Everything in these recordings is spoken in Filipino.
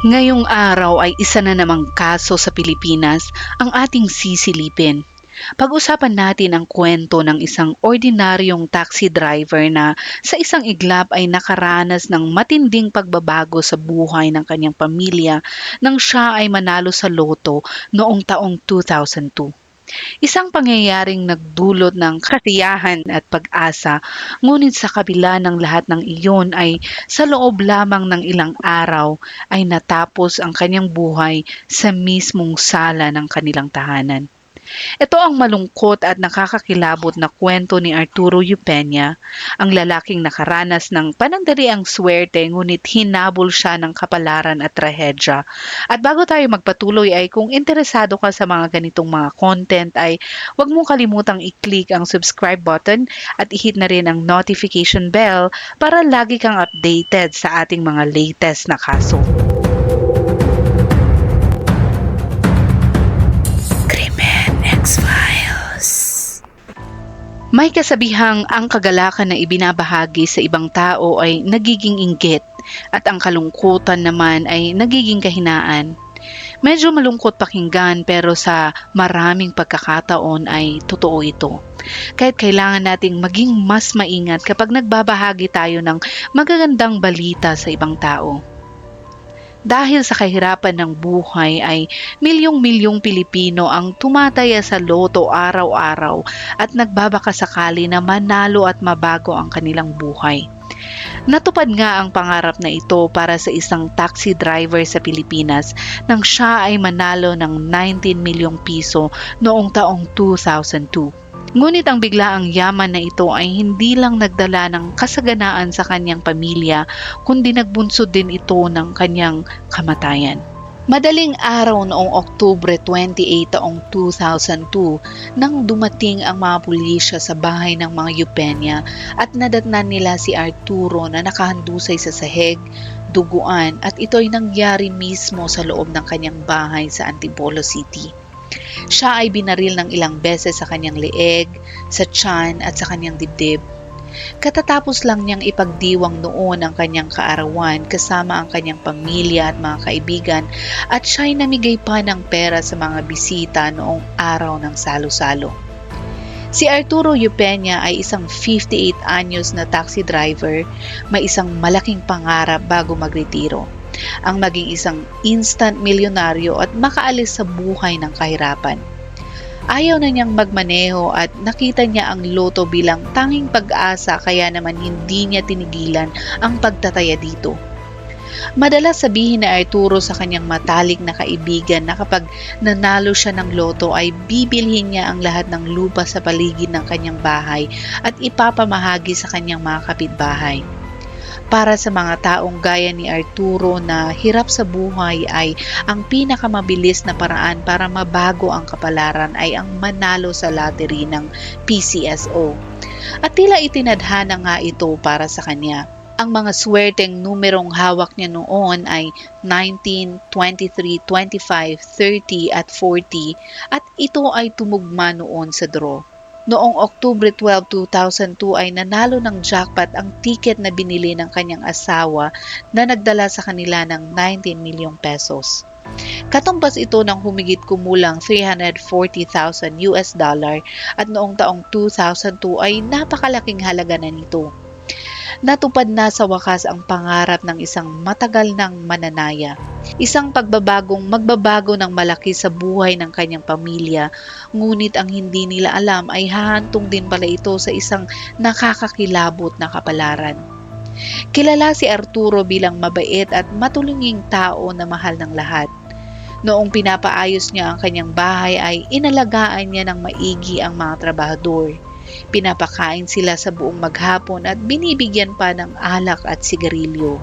Ngayong araw ay isa na namang kaso sa Pilipinas ang ating sisilipin. Pag-usapan natin ang kwento ng isang ordinaryong taxi driver na sa isang iglap ay nakaranas ng matinding pagbabago sa buhay ng kanyang pamilya nang siya ay manalo sa loto noong taong 2002. Isang pangyayaring nagdulot ng kasiyahan at pag-asa, ngunit sa kabila ng lahat ng iyon ay sa loob lamang ng ilang araw ay natapos ang kanyang buhay sa mismong sala ng kanilang tahanan. Ito ang malungkot at nakakakilabot na kwento ni Arturo Upenya, ang lalaking nakaranas ng panandaliang swerte ngunit hinabol siya ng kapalaran at trahedya. At bago tayo magpatuloy ay kung interesado ka sa mga ganitong mga content ay huwag mong kalimutang i-click ang subscribe button at i-hit na rin ang notification bell para lagi kang updated sa ating mga latest na kaso. May kasabihang ang kagalakan na ibinabahagi sa ibang tao ay nagiging inggit at ang kalungkutan naman ay nagiging kahinaan. Medyo malungkot pakinggan pero sa maraming pagkakataon ay totoo ito. Kahit kailangan nating maging mas maingat kapag nagbabahagi tayo ng magagandang balita sa ibang tao. Dahil sa kahirapan ng buhay ay milyong-milyong Pilipino ang tumataya sa loto araw-araw at nagbabakasakali na manalo at mabago ang kanilang buhay. Natupad nga ang pangarap na ito para sa isang taxi driver sa Pilipinas nang siya ay manalo ng 19 milyong piso noong taong 2002. Ngunit ang biglaang yaman na ito ay hindi lang nagdala ng kasaganaan sa kanyang pamilya, kundi nagbunsod din ito ng kanyang kamatayan. Madaling araw noong Oktubre 28 taong 2002 nang dumating ang mga pulisya sa bahay ng mga Eupenia at nadatnan nila si Arturo na nakahandusay sa sahig, duguan at ito'y nangyari mismo sa loob ng kanyang bahay sa Antipolo City. Siya ay binaril ng ilang beses sa kanyang leeg, sa tiyan at sa kanyang dibdib. Katatapos lang niyang ipagdiwang noon ang kanyang kaarawan kasama ang kanyang pamilya at mga kaibigan at siya'y namigay pa ng pera sa mga bisita noong araw ng salo-salo. Si Arturo Upenya ay isang 58 anyos na taxi driver, may isang malaking pangarap bago magretiro ang maging isang instant milyonaryo at makaalis sa buhay ng kahirapan. Ayaw na niyang magmaneho at nakita niya ang loto bilang tanging pag-asa kaya naman hindi niya tinigilan ang pagtataya dito. Madalas sabihin ni Arturo sa kanyang matalik na kaibigan na kapag nanalo siya ng loto ay bibilhin niya ang lahat ng lupa sa paligid ng kanyang bahay at ipapamahagi sa kanyang mga kapitbahay. Para sa mga taong gaya ni Arturo na hirap sa buhay ay ang pinakamabilis na paraan para mabago ang kapalaran ay ang manalo sa lottery ng PCSO. At tila itinadhana nga ito para sa kanya. Ang mga swerteng numerong hawak niya noon ay 19, 23, 25, 30 at 40 at ito ay tumugma noon sa draw. Noong Oktubre 12, 2002 ay nanalo ng jackpot ang ticket na binili ng kanyang asawa na nagdala sa kanila ng 19 milyong pesos. Katumbas ito ng humigit kumulang 340,000 US dollar at noong taong 2002 ay napakalaking halaga na nito. Natupad na sa wakas ang pangarap ng isang matagal ng mananaya. Isang pagbabagong magbabago ng malaki sa buhay ng kanyang pamilya, ngunit ang hindi nila alam ay hahantong din pala ito sa isang nakakakilabot na kapalaran. Kilala si Arturo bilang mabait at matulunging tao na mahal ng lahat. Noong pinapaayos niya ang kanyang bahay ay inalagaan niya ng maigi ang mga trabahador. Pinapakain sila sa buong maghapon at binibigyan pa ng alak at sigarilyo.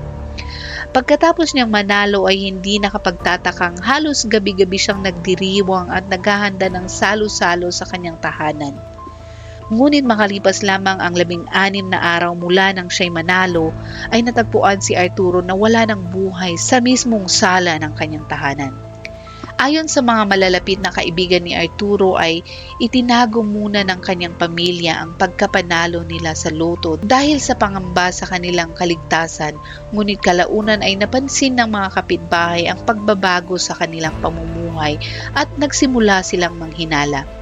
Pagkatapos niyang manalo ay hindi nakapagtatakang halos gabi-gabi siyang nagdiriwang at naghahanda ng salo-salo sa kanyang tahanan. Ngunit makalipas lamang ang labing-anim na araw mula nang siya'y manalo, ay natagpuan si Arturo na wala ng buhay sa mismong sala ng kanyang tahanan. Ayon sa mga malalapit na kaibigan ni Arturo ay itinago muna ng kanyang pamilya ang pagkapanalo nila sa loto dahil sa pangamba sa kanilang kaligtasan ngunit kalaunan ay napansin ng mga kapitbahay ang pagbabago sa kanilang pamumuhay at nagsimula silang manghinala.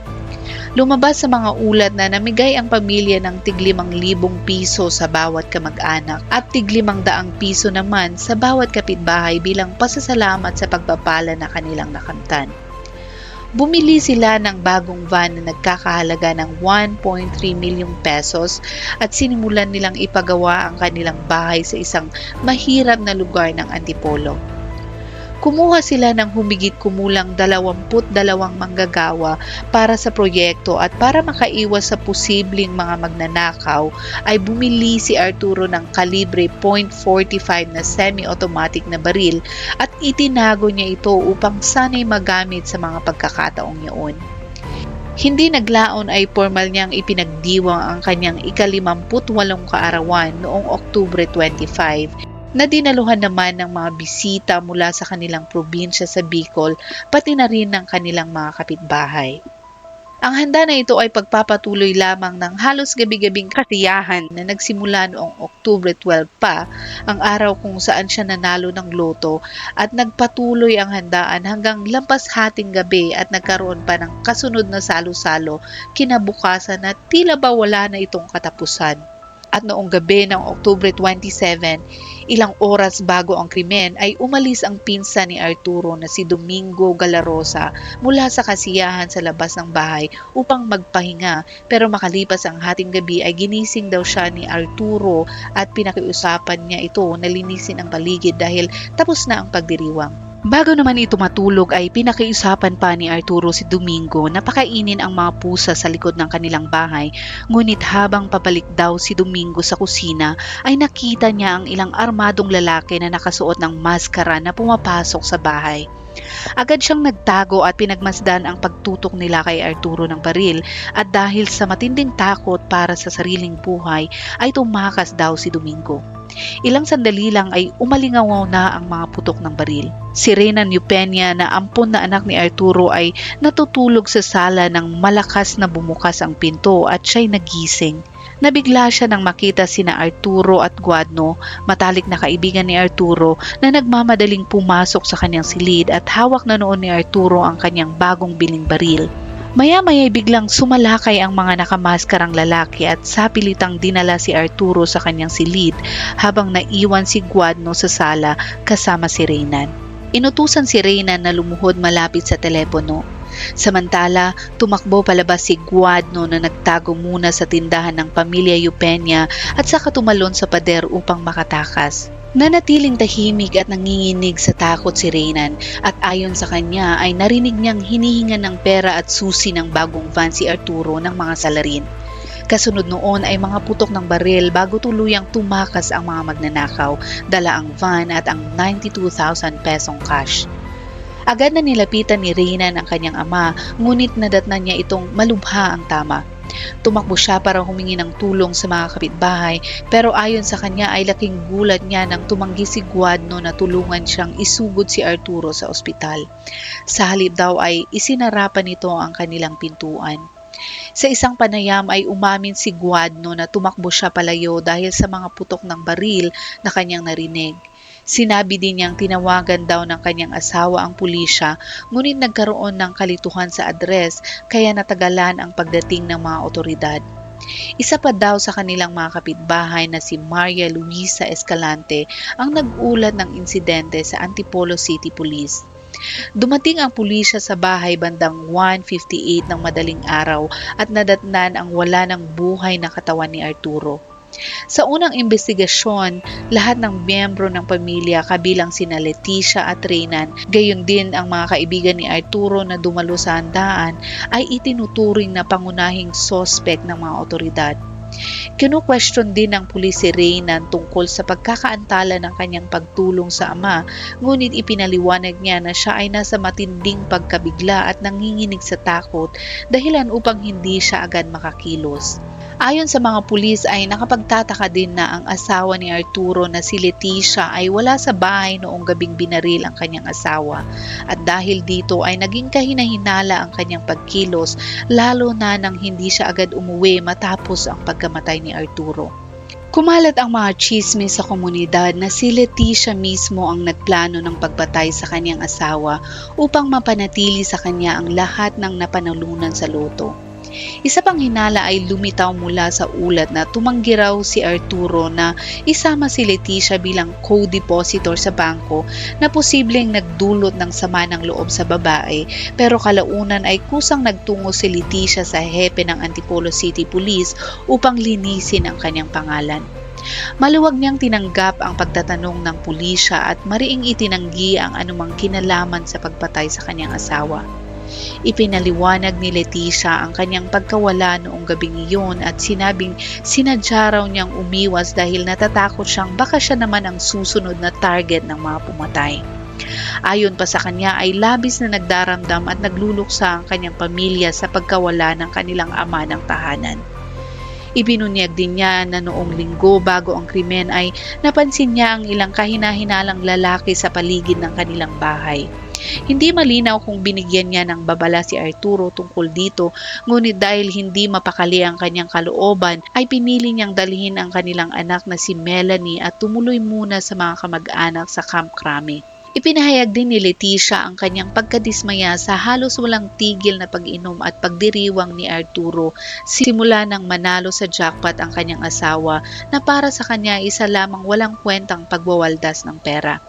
Lumabas sa mga ulat na namigay ang pamilya ng tiglimang libong piso sa bawat kamag-anak at tiglimang daang piso naman sa bawat kapitbahay bilang pasasalamat sa pagpapala na kanilang nakamtan. Bumili sila ng bagong van na nagkakahalaga ng 1.3 milyong pesos at sinimulan nilang ipagawa ang kanilang bahay sa isang mahirap na lugar ng Antipolo. Kumuha sila ng humigit kumulang 22 manggagawa para sa proyekto at para makaiwas sa posibleng mga magnanakaw ay bumili si Arturo ng kalibre .45 na semi-automatic na baril at itinago niya ito upang sanay magamit sa mga pagkakataong yaon. Hindi naglaon ay formal niyang ipinagdiwang ang kanyang ikalimamputwalong kaarawan noong Oktubre 25 na dinaluhan naman ng mga bisita mula sa kanilang probinsya sa Bicol pati na rin ng kanilang mga kapitbahay. Ang handa na ito ay pagpapatuloy lamang ng halos gabi-gabing kasiyahan na nagsimula noong Oktubre 12 pa, ang araw kung saan siya nanalo ng loto at nagpatuloy ang handaan hanggang lampas hating gabi at nagkaroon pa ng kasunod na salo-salo kinabukasan na tila ba wala na itong katapusan. At noong gabi ng Oktubre 27, ilang oras bago ang krimen ay umalis ang pinsan ni Arturo na si Domingo Galarosa mula sa kasiyahan sa labas ng bahay upang magpahinga pero makalipas ang hating gabi ay ginising daw siya ni Arturo at pinakiusapan niya ito na linisin ang paligid dahil tapos na ang pagdiriwang. Bago naman ito matulog ay pinakiusapan pa ni Arturo si Domingo na pakainin ang mga pusa sa likod ng kanilang bahay. Ngunit habang pabalik daw si Domingo sa kusina ay nakita niya ang ilang armadong lalaki na nakasuot ng maskara na pumapasok sa bahay. Agad siyang nagtago at pinagmasdan ang pagtutok nila kay Arturo ng baril at dahil sa matinding takot para sa sariling buhay ay tumakas daw si Domingo. Ilang sandali lang ay umalingawaw na ang mga putok ng baril. Si Renan Eupenia na ampon na anak ni Arturo ay natutulog sa sala ng malakas na bumukas ang pinto at siya'y nagising. Nabigla siya nang makita sina Arturo at Guadno, matalik na kaibigan ni Arturo na nagmamadaling pumasok sa kanyang silid at hawak na noon ni Arturo ang kanyang bagong biling baril. Maya-maya biglang sumalakay ang mga nakamaskarang lalaki at sapilitang dinala si Arturo sa kanyang silid habang naiwan si Guadno sa sala kasama si Reynan. Inutusan si Reynan na lumuhod malapit sa telepono. Samantala, tumakbo palabas si Guadno na nagtago muna sa tindahan ng pamilya Eupenia at saka tumalon sa pader upang makatakas. Nanatiling tahimik at nanginginig sa takot si Reynan at ayon sa kanya ay narinig niyang hinihingan ng pera at susi ng bagong van si Arturo ng mga salarin. Kasunod noon ay mga putok ng baril bago tuluyang tumakas ang mga magnanakaw, dala ang van at ang 92,000 pesong cash. Agad na nilapitan ni Reynan ang kanyang ama, ngunit nadatnan niya itong malubha ang tama. Tumakbo siya para humingi ng tulong sa mga kapitbahay pero ayon sa kanya ay laking gulat niya nang tumanggi si Guadno na tulungan siyang isugod si Arturo sa ospital. Sa halip daw ay isinarapan nito ang kanilang pintuan. Sa isang panayam ay umamin si Guadno na tumakbo siya palayo dahil sa mga putok ng baril na kanyang narinig. Sinabi din niyang tinawagan daw ng kanyang asawa ang pulisya ngunit nagkaroon ng kalituhan sa address kaya natagalan ang pagdating ng mga otoridad. Isa pa daw sa kanilang mga kapitbahay na si Maria Luisa Escalante ang nag-ulat ng insidente sa Antipolo City Police. Dumating ang pulisya sa bahay bandang 1.58 ng madaling araw at nadatnan ang wala ng buhay na katawan ni Arturo. Sa unang investigasyon, lahat ng miyembro ng pamilya kabilang sina Leticia at Reynan, gayon din ang mga kaibigan ni Arturo na dumalo sa handaan ay itinuturing na pangunahing sospek ng mga otoridad. Kinu-question din ng pulis si Reynan tungkol sa pagkakaantala ng kanyang pagtulong sa ama, ngunit ipinaliwanag niya na siya ay nasa matinding pagkabigla at nanginginig sa takot dahilan upang hindi siya agad makakilos. Ayon sa mga pulis ay nakapagtataka din na ang asawa ni Arturo na si Leticia ay wala sa bahay noong gabing binaril ang kanyang asawa at dahil dito ay naging kahinahinala ang kanyang pagkilos lalo na nang hindi siya agad umuwi matapos ang pagkamatay ni Arturo. Kumalat ang mga chismis sa komunidad na si Leticia mismo ang nagplano ng pagpatay sa kanyang asawa upang mapanatili sa kanya ang lahat ng napanalunan sa loto. Isa pang hinala ay lumitaw mula sa ulat na tumanggi raw si Arturo na isama si Leticia bilang co-depositor sa bangko na posibleng nagdulot ng sama ng loob sa babae pero kalaunan ay kusang nagtungo si Leticia sa hepe ng Antipolo City Police upang linisin ang kanyang pangalan. Maluwag niyang tinanggap ang pagtatanong ng pulisya at mariing itinanggi ang anumang kinalaman sa pagpatay sa kanyang asawa. Ipinaliwanag ni Leticia ang kanyang pagkawala noong gabing iyon at sinabing sinadya raw niyang umiwas dahil natatakot siyang baka siya naman ang susunod na target ng mga pumatay. Ayon pa sa kanya ay labis na nagdaramdam at nagluluksa ang kanyang pamilya sa pagkawala ng kanilang ama ng tahanan. Ibinunyag din niya na noong linggo bago ang krimen ay napansin niya ang ilang kahinahinalang lalaki sa paligid ng kanilang bahay. Hindi malinaw kung binigyan niya ng babala si Arturo tungkol dito, ngunit dahil hindi mapakali ang kanyang kalooban, ay pinili niyang dalhin ang kanilang anak na si Melanie at tumuloy muna sa mga kamag-anak sa Camp Crame. Ipinahayag din ni Leticia ang kanyang pagkadismaya sa halos walang tigil na pag-inom at pagdiriwang ni Arturo simula nang manalo sa jackpot ang kanyang asawa na para sa kanya isa lamang walang kwentang pagwawaldas ng pera.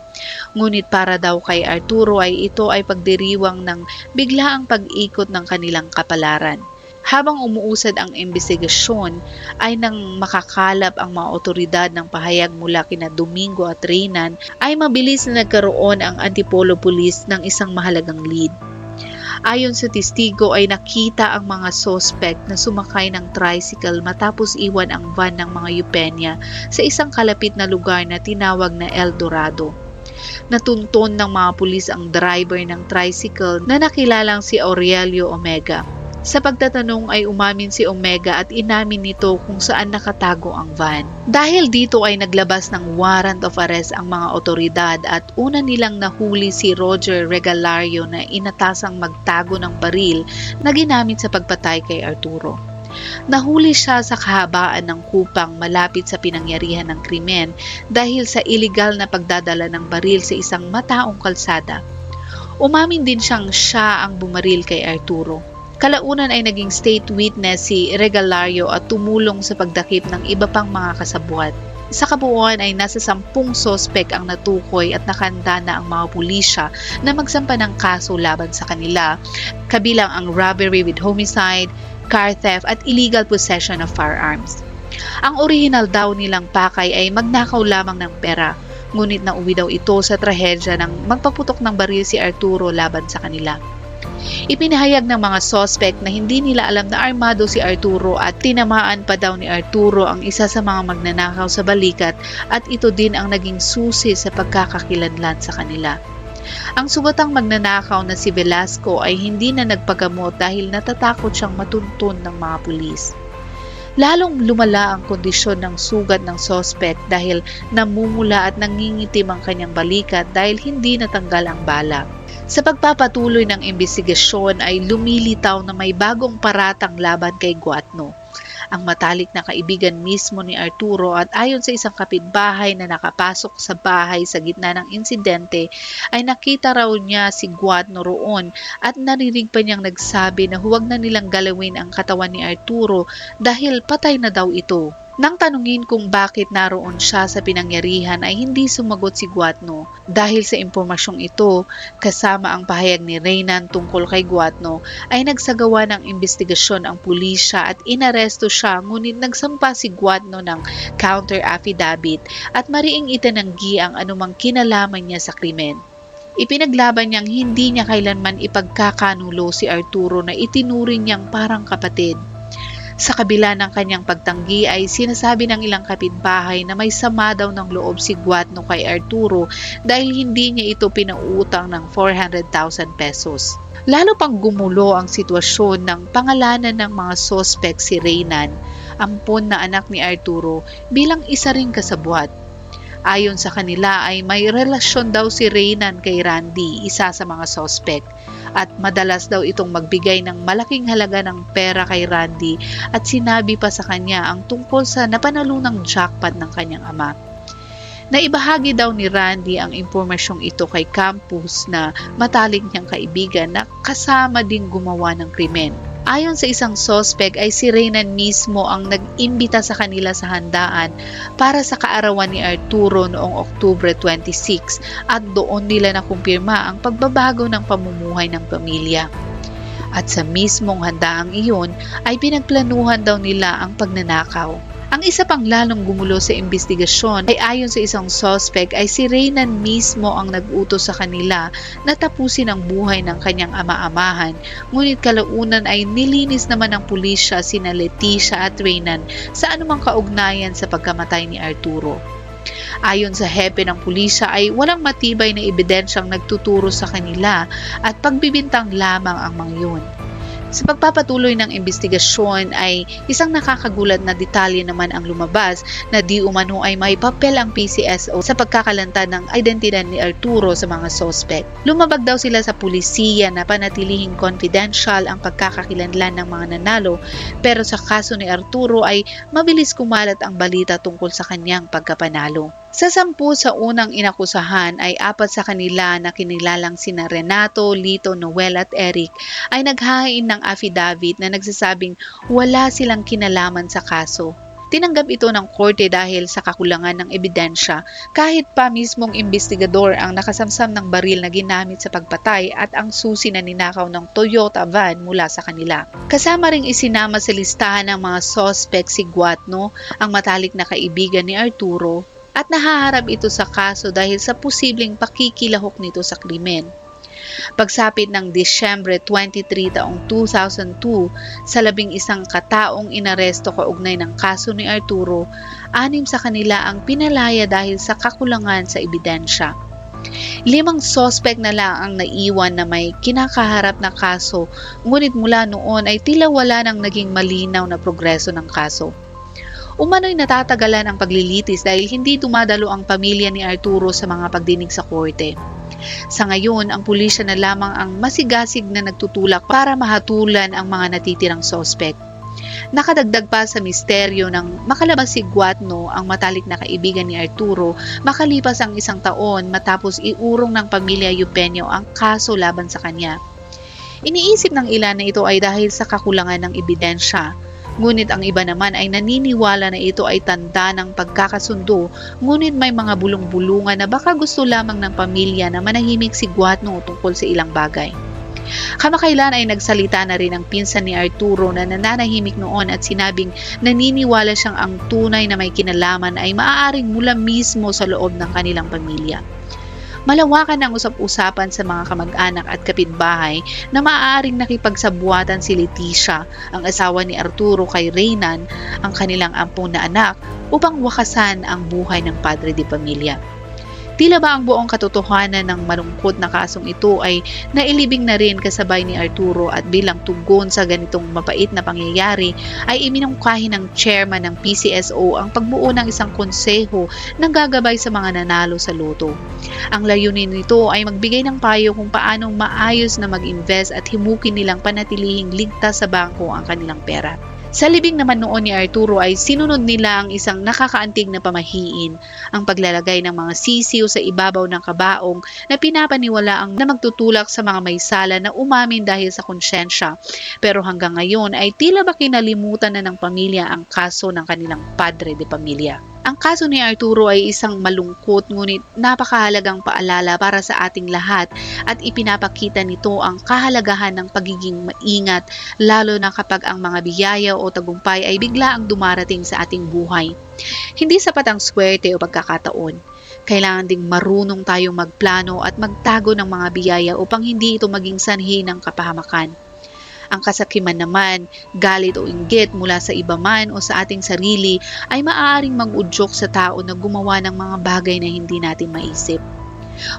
Ngunit para daw kay Arturo ay ito ay pagdiriwang ng biglaang pag-ikot ng kanilang kapalaran. Habang umuusad ang investigasyon ay nang makakalap ang mga otoridad ng pahayag mula kina Domingo at Reynan ay mabilis na nagkaroon ang Antipolo Police ng isang mahalagang lead. Ayon sa testigo ay nakita ang mga suspect na sumakay ng tricycle matapos iwan ang van ng mga Eupenia sa isang kalapit na lugar na tinawag na El Dorado. Natunton ng mga pulis ang driver ng tricycle na nakilalang si Aurelio Omega. Sa pagtatanong ay umamin si Omega at inamin nito kung saan nakatago ang van. Dahil dito ay naglabas ng warrant of arrest ang mga otoridad at una nilang nahuli si Roger Regalario na inatasang magtago ng baril na ginamit sa pagpatay kay Arturo. Nahuli siya sa kahabaan ng kupang malapit sa pinangyarihan ng krimen dahil sa iligal na pagdadala ng baril sa isang mataong kalsada. Umamin din siyang siya ang bumaril kay Arturo. Kalaunan ay naging state witness si Regalario at tumulong sa pagdakip ng iba pang mga kasabuat. Sa kabuuan ay nasa sampung sospek ang natukoy at nakanda na ang mga pulisya na magsampa ng kaso laban sa kanila, kabilang ang robbery with homicide, car theft at illegal possession of firearms. Ang original daw nilang pakay ay magnakaw lamang ng pera, ngunit nauwi daw ito sa trahedya ng magpaputok ng baril si Arturo laban sa kanila. Ipinahayag ng mga suspect na hindi nila alam na armado si Arturo at tinamaan pa daw ni Arturo ang isa sa mga magnanakaw sa balikat at ito din ang naging susi sa pagkakakilanlan sa kanila. Ang subatang magnanakaw na si Velasco ay hindi na nagpagamot dahil natatakot siyang matuntun ng mga pulis. Lalong lumala ang kondisyon ng sugat ng sospek dahil namumula at nangingitim ang kanyang balikat dahil hindi natanggal ang bala. Sa pagpapatuloy ng investigasyon ay lumilitaw na may bagong paratang laban kay Guatno ang matalik na kaibigan mismo ni Arturo at ayon sa isang kapitbahay na nakapasok sa bahay sa gitna ng insidente ay nakita raw niya si Guadno roon at narinig pa niyang nagsabi na huwag na nilang galawin ang katawan ni Arturo dahil patay na daw ito. Nang tanungin kung bakit naroon siya sa pinangyarihan ay hindi sumagot si Guatno. Dahil sa impormasyong ito, kasama ang pahayag ni Reynan tungkol kay Guatno, ay nagsagawa ng investigasyon ang pulisya at inaresto siya ngunit nagsampa si Guatno ng counter affidavit at mariing itinanggi ang anumang kinalaman niya sa krimen. Ipinaglaban niyang hindi niya kailanman ipagkakanulo si Arturo na itinuring niyang parang kapatid. Sa kabila ng kanyang pagtanggi ay sinasabi ng ilang kapitbahay na may sama daw ng loob si Guatno kay Arturo dahil hindi niya ito pinauutang ng 400,000 pesos. Lalo pang gumulo ang sitwasyon ng pangalanan ng mga sospek si Reynan ampon na anak ni Arturo bilang isa ring kasabwat. Ayon sa kanila ay may relasyon daw si Reynan kay Randy, isa sa mga sospek. At madalas daw itong magbigay ng malaking halaga ng pera kay Randy at sinabi pa sa kanya ang tungkol sa napanalunang jackpot ng kanyang ama. Naibahagi daw ni Randy ang impormasyong ito kay Campus na matalik niyang kaibigan na kasama ding gumawa ng krimen. Ayon sa isang sospek ay si Reynan mismo ang nag-imbita sa kanila sa handaan para sa kaarawan ni Arturo noong Oktubre 26 at doon nila nakumpirma ang pagbabago ng pamumuhay ng pamilya. At sa mismong handaang iyon ay pinagplanuhan daw nila ang pagnanakaw. Ang isa pang lalong gumulo sa investigasyon ay ayon sa isang suspect ay si Reynan mismo ang nag-utos sa kanila na tapusin ang buhay ng kanyang ama-amahan. Ngunit kalaunan ay nilinis naman ng pulisya sina Leticia at Reynan sa anumang kaugnayan sa pagkamatay ni Arturo. Ayon sa hepe ng pulisya ay walang matibay na ebidensyang nagtuturo sa kanila at pagbibintang lamang ang mga yun. Sa pagpapatuloy ng investigasyon ay isang nakakagulat na detalye naman ang lumabas na di umano ay may papel ang PCSO sa pagkakalanta ng identidad ni Arturo sa mga sospek. Lumabag daw sila sa pulisiya na panatilihing confidential ang pagkakakilanlan ng mga nanalo pero sa kaso ni Arturo ay mabilis kumalat ang balita tungkol sa kanyang pagkapanalo. Sa sampu sa unang inakusahan ay apat sa kanila na kinilalang sina Renato, Lito, Noel at Eric ay naghahain ng affidavit na nagsasabing wala silang kinalaman sa kaso. Tinanggap ito ng korte dahil sa kakulangan ng ebidensya kahit pa mismong investigador ang nakasamsam ng baril na ginamit sa pagpatay at ang susi na ninakaw ng Toyota van mula sa kanila. Kasama ring isinama sa listahan ng mga suspect si Guatno, ang matalik na kaibigan ni Arturo, at nahaharap ito sa kaso dahil sa posibleng pakikilahok nito sa krimen. Pagsapit ng Disyembre 23 taong 2002 sa labing isang kataong inaresto kaugnay ng kaso ni Arturo, anim sa kanila ang pinalaya dahil sa kakulangan sa ebidensya. Limang sospek na lang ang naiwan na may kinakaharap na kaso, ngunit mula noon ay tila wala nang naging malinaw na progreso ng kaso. Umano'y natatagalan ang paglilitis dahil hindi dumadalo ang pamilya ni Arturo sa mga pagdinig sa korte. Sa ngayon, ang pulisya na lamang ang masigasig na nagtutulak para mahatulan ang mga natitirang sospek. Nakadagdag pa sa misteryo ng makalabas si Guatno, ang matalik na kaibigan ni Arturo, makalipas ang isang taon matapos iurong ng pamilya Eupenio ang kaso laban sa kanya. Iniisip ng ilan na ito ay dahil sa kakulangan ng ebidensya Ngunit ang iba naman ay naniniwala na ito ay tanda ng pagkakasundo, ngunit may mga bulong-bulungan na baka gusto lamang ng pamilya na manahimik si Guatno tungkol sa ilang bagay. Kamakailan ay nagsalita na rin ang pinsan ni Arturo na nananahimik noon at sinabing naniniwala siyang ang tunay na may kinalaman ay maaaring mula mismo sa loob ng kanilang pamilya. Malawakan ang usap-usapan sa mga kamag-anak at kapitbahay na maaaring nakipagsabuatan si Leticia, ang asawa ni Arturo kay Reynan, ang kanilang ampong na anak, upang wakasan ang buhay ng padre de pamilya. Tila ba ang buong katotohanan ng malungkot na kasong ito ay nailibing na rin kasabay ni Arturo at bilang tugon sa ganitong mapait na pangyayari ay iminungkahi ng chairman ng PCSO ang pagbuo ng isang konseho na gagabay sa mga nanalo sa loto. Ang layunin nito ay magbigay ng payo kung paano maayos na mag-invest at himukin nilang panatilihing ligtas sa bangko ang kanilang pera. Sa libing naman noon ni Arturo ay sinunod nila ang isang nakakaantig na pamahiin, ang paglalagay ng mga sisiw sa ibabaw ng kabaong na pinapaniwala ang na magtutulak sa mga may sala na umamin dahil sa konsyensya. Pero hanggang ngayon ay tila ba kinalimutan na ng pamilya ang kaso ng kanilang padre de pamilya. Ang kaso ni Arturo ay isang malungkot ngunit napakahalagang paalala para sa ating lahat at ipinapakita nito ang kahalagahan ng pagiging maingat lalo na kapag ang mga biyaya o tagumpay ay bigla ang dumarating sa ating buhay. Hindi sapat ang swerte o pagkakataon. Kailangan ding marunong tayong magplano at magtago ng mga biyaya upang hindi ito maging sanhi ng kapahamakan. Ang kasakiman naman, galit o inggit mula sa iba man o sa ating sarili ay maaaring mag-udyok sa tao na gumawa ng mga bagay na hindi natin maisip.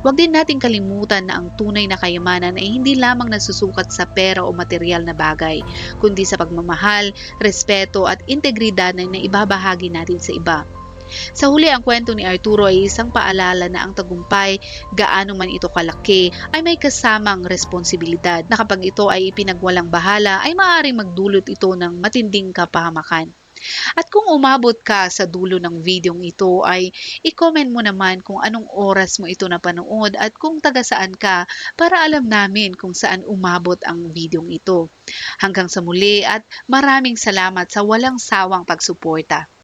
Huwag din nating kalimutan na ang tunay na kayamanan ay hindi lamang nasusukat sa pera o material na bagay, kundi sa pagmamahal, respeto at integridad na naibabahagi natin sa iba. Sa huli, ang kwento ni Arturo ay isang paalala na ang tagumpay, gaano man ito kalaki, ay may kasamang responsibilidad na kapag ito ay ipinagwalang bahala ay maaaring magdulot ito ng matinding kapahamakan. At kung umabot ka sa dulo ng videong ito ay i-comment mo naman kung anong oras mo ito napanood at kung taga saan ka para alam namin kung saan umabot ang videong ito. Hanggang sa muli at maraming salamat sa walang sawang pagsuporta.